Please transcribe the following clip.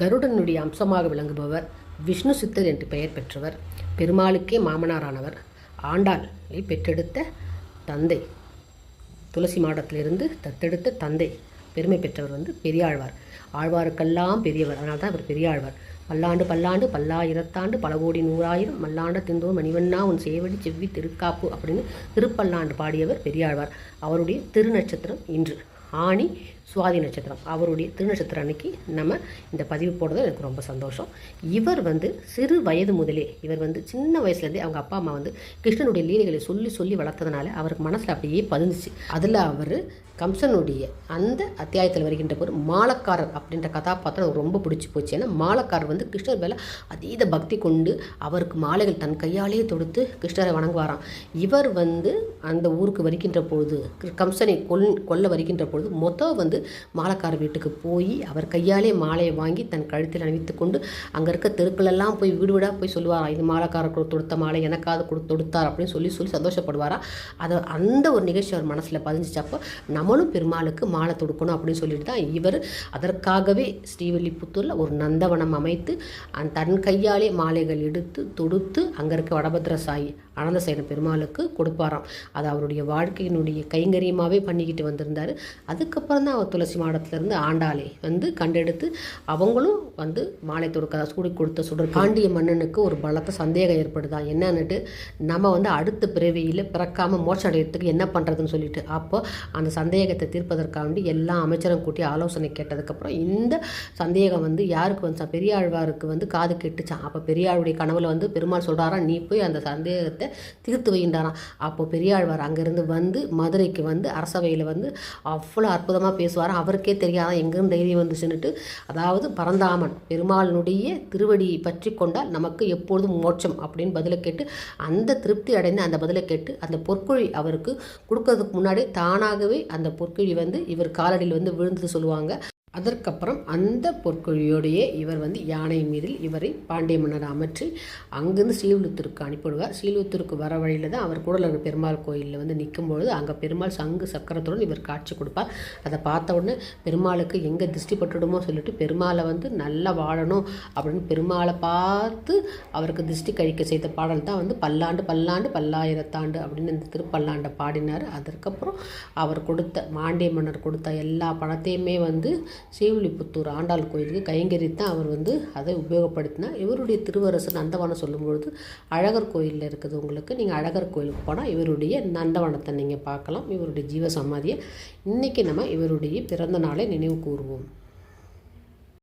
கருடனுடைய அம்சமாக விளங்குபவர் விஷ்ணு சித்தர் என்று பெயர் பெற்றவர். பெருமாளுக்கே மாமனாரானவர். ஆண்டாளை பெற்றெடுத்த தந்தை. துளசி மாடத்திலிருந்து தத்தெடுத்த தந்தை. பெருமை பெற்றவர் வந்து பெரியாழ்வார். ஆழ்வாருக்கெல்லாம் பெரியவர். அதனால் தான் இவர் பெரியாழ்வார். பல்லாண்டு பல்லாண்டு பல்லாயிரத்தாண்டு பல கோடி நூறாயிரம் மல்லாண்ட திந்தோ மணிவண்ணா உன் சேவடி செவ்வி திருக்காப்பு அப்படின்னு திருப்பல்லாண்டு பாடியவர் பெரியாழ்வார். அவருடைய திருநட்சத்திரம் இன்று. ஆணி சுவாதி நட்சத்திரம் அவருடைய திருநட்சத்திரம் அன்னைக்கு நம்ம இந்த பதிவு போடுறது எனக்கு ரொம்ப சந்தோஷம். இவர் வந்து சிறு வயது முதலே இவர் வந்து சின்ன வயசுலேருந்தே அவங்க அப்பா அம்மா வந்து கிருஷ்ணனுடைய லீலைகளை சொல்லி சொல்லி வளர்த்ததுனால அவருக்கு மனசில் அப்படியே பதிஞ்சிச்சு. அதில் அவர் கம்சனுடைய அந்த அத்தியாயத்தில் வருகின்ற ஒரு மாலக்காரர் அப்படின்ற கதாபாத்திரம் அவருக்கு ரொம்ப பிடிச்சி போச்சு. ஏன்னா மாலக்காரர் வந்து கிருஷ்ணர் மேலே அதீத பக்தி கொண்டு அவருக்கு மாலைகள் தன் கையாலேயே தொடுத்து கிருஷ்ணரை வணங்குவாராம். இவர் வந்து அந்த ஊருக்கு வருகின்ற பொழுது கம்சனை கொல் கொல்ல வருகின்ற பொழுது மொத்தம் வந்து மாலக்காரர் வீட்டுக்கு போய் அவர் கையாலே மாலையை வாங்கி தன் கழுத்தில் அணிவித்து கொண்டு அங்கே இருக்க தெருக்களெல்லாம் போய் வீடு வீடாக போய் சொல்லுவாராம் இது மாலக்காரர் கொடு- தொடுத்த மாலை எனக்காவது கொடு தொடுத்தார் அப்படின்னு சொல்லி சொல்லி சந்தோஷப்படுவாரா? அதை அந்த ஒரு நிகழ்ச்சி அவர் மனசில் பதிஞ்சிச்சப்போ நம்மளும் பெருமாளுக்கு மாலை தொடுக்கணும் அப்படின்னு சொல்லிட்டு தான் இவர் அதற்காகவே ஸ்ரீவில்லிபுத்தூரில் ஒரு நந்தவனம் அமைத்து அந் தன் கையாலே மாலைகள் எடுத்து தொடுத்து அங்கே இருக்க வடபத்ர சாயி அனந்தசேன பெருமாளுக்கு கொடுப்பாராம். அது அவருடைய வாழ்க்கையினுடைய கைங்கரியமாகவே பண்ணிக்கிட்டு வந்திருந்தார். அதுக்கப்புறம் தான் அவர் துளசி மாடத்துலேருந்து ஆண்டாளை வந்து கண்டெடுத்து அவங்களும் வந்து மாலை தொடுக்க சூடி கொடுத்த சுடர் பாண்டிய மன்னனுக்கு ஒரு பலத்த சந்தேகம் ஏற்படுதா என்னன்னுட்டு நம்ம வந்து அடுத்த பிறவியில் பிறக்காமல் மோட்சம் அடையிறதுக்கு என்ன பண்ணுறதுன்னு சொல்லிட்டு அப்போ அந்த சந்தேகத்தை தீர்ப்பதற்காண்டி எல்லா அமைச்சரும் கூட்டி ஆலோசனை கேட்டதுக்கப்புறம் இந்த சந்தேகம் வந்து யாருக்கு வந்து பெரியாழ்வாருக்கு வந்து காது கெட்டுச்சான் அப்போ பெரியாளுடைய கனவுல வந்து பெருமாள் சொல்கிறாரா நீ போய் அந்த சந்தேகத்தை தீர்த்து வைகின்றாராம். அப்போ பெரியாழ்வார் அங்கேருந்து வந்து மதுரைக்கு வந்து அரசவையில் வந்து அவ்வளோ அற்புதமாக பேசுவார். அவருக்கே தெரியாதான் எங்கேருந்து தைரியம் வந்துச்சுன்னுட்டு அதாவது பரந்தாமன் பெருமாளினுடைய திருவடியை பற்றி கொண்டால் நமக்கு எப்பொழுதும் மோட்சம் அப்படின்னு பதிலை கேட்டு அந்த திருப்தி அடைந்து அந்த பதிலை கேட்டு அந்த பொற்குழி அவருக்கு கொடுக்கறதுக்கு முன்னாடி தானாகவே அந்த பொற்குழி வந்து இவர் காலடியில் வந்து விழுந்தது சொல்லுவாங்க. அதற்கப்புறம் அந்த பொற்கொழியோடையே இவர் வந்து யானை மீதில் இவரை பாண்டிய மன்னர் அமற்றி அங்கேருந்து ஸ்ரீவிழுத்தூருக்கு அனுப்பிவிடுவார். ஸ்ரீவிழுத்தூருக்கு வர வழியில் தான் அவர் கூடலூர் பெருமாள் கோயிலில் வந்து நிற்கும் பொழுது அங்கே பெருமாள் சங்கு சக்கரத்துடன் இவர் காட்சி கொடுப்பார். அதை பார்த்த உடனே பெருமாளுக்கு எங்கே திருஷ்டி பட்டுடுமோ சொல்லிட்டு பெருமாளை வந்து நல்லா வாழணும் அப்படின்னு பெருமாளை பார்த்து அவருக்கு திருஷ்டி கழிக்க செய்த பாடல் தான் வந்து பல்லாண்டு பல்லாண்டு பல்லாயிரத்தாண்டு அப்படின்னு இந்த திருப்பல்லாண்டை பாடினார். அதற்கப்புறம் அவர் கொடுத்த மாண்டிய மன்னர் கொடுத்த எல்லா பணத்தையுமே வந்து ஸ்ரீவில்லிபுத்தூர் ஆண்டாள் கோயிலுக்கு கைங்கரித்தான் அவர் வந்து அதை உபயோகப்படுத்தினார். இவருடைய திருவரசு நந்தவனம் சொல்லும்பொழுது அழகர் கோயிலில் இருக்குது உங்களுக்கு நீங்கள் அழகர் கோயிலுக்கு போனால் இவருடைய நந்தவனத்தை நீங்கள் பார்க்கலாம். இவருடைய ஜீவ சமாதியை இன்றைக்கி நம்ம இவருடைய பிறந்த நாளை நினைவு கூறுவோம்.